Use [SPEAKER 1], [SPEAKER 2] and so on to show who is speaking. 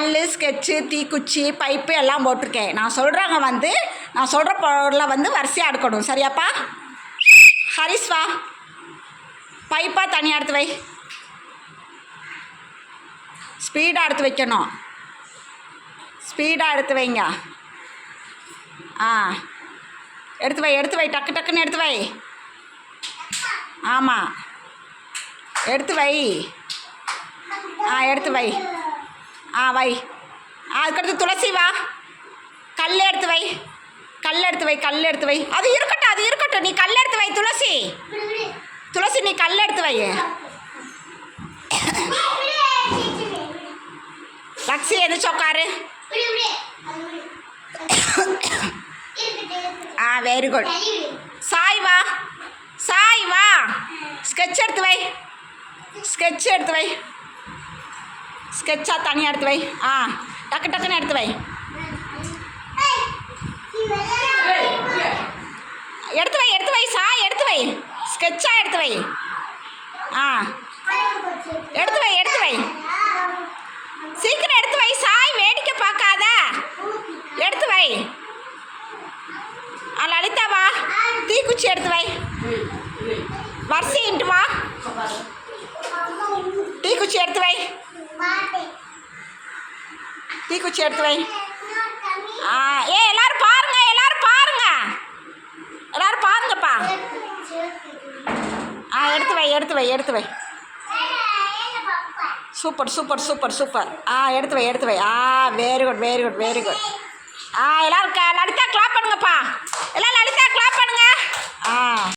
[SPEAKER 1] கல் ஸ்கெட்சு தீக்குச்சி பைப்பு எல்லாம் போட்டிருக்கேன். நான் சொல்கிறவங்க வந்து நான் சொல்கிற பொருளை வந்து வரிசையாக எடுக்கணும். சரியாப்பா? ஹரிஸ் வா பைப்பாக தனியாக எடுத்து வை. ஸ்பீடாக எடுத்து வைக்கணும். ஸ்பீடாக எடுத்து வைங்க. ஆ. எடுத்து வை எடுத்து வை. டக்கு டக்குன்னு எடுத்து வை. ஆமாம் எடுத்து வை. ஆ எடுத்து வை. ஆ வை. அதுக்கடுத்து துளசி வா. கல் எடுத்து வை. கல் எடுத்து வை கல் எடுத்து வை. அது இருக்கட்டும் அது இருக்கட்டும். நீ கல் எடுத்து வை துளசி. துளசி நீ கல் எடுத்து வை. லக்ஸி எதிர்த்து உட்காரு ஆ வெரி குட் சாய் வா. சாய் வா. ஸ்கெட்ச் எடுத்து வை. ஸ்கெட்ச் எடுத்து வை. ஸ்கெட்சாக தனியாக எடுத்து வை. ஆ டக்கு டக்குன்னு எடுத்து வை. எடுத்து வை எடுத்து வை சாய் எடுத்து வை. ஸ்கெட்சாக எடுத்து வை. ஆ எடுத்து வை எடுத்து வை. சீக்கிரம் எடுத்து வை சாய் வேடிக்கை பார்க்காத. எடுத்து வை. ஆ லலிதா வா. தீக்குச்சி எடுத்து வை. வரிசைன்ட்டு வா. தீக்குச்சி எடுத்து வை. தீக்குச்சி எடுத்து வை. ஆ ஏ எல்லாரும் பாருங்க எல்லாரும் பாருங்க. எல்லாரும் பாருங்கப்பா. ஆ எடுத்து வை எடுத்து வை எடுத்து வை. Super super super super. ஆ எடுத்து வை எடுத்து வை. ஆ very good very good very good ஆ எல்லாரும் க-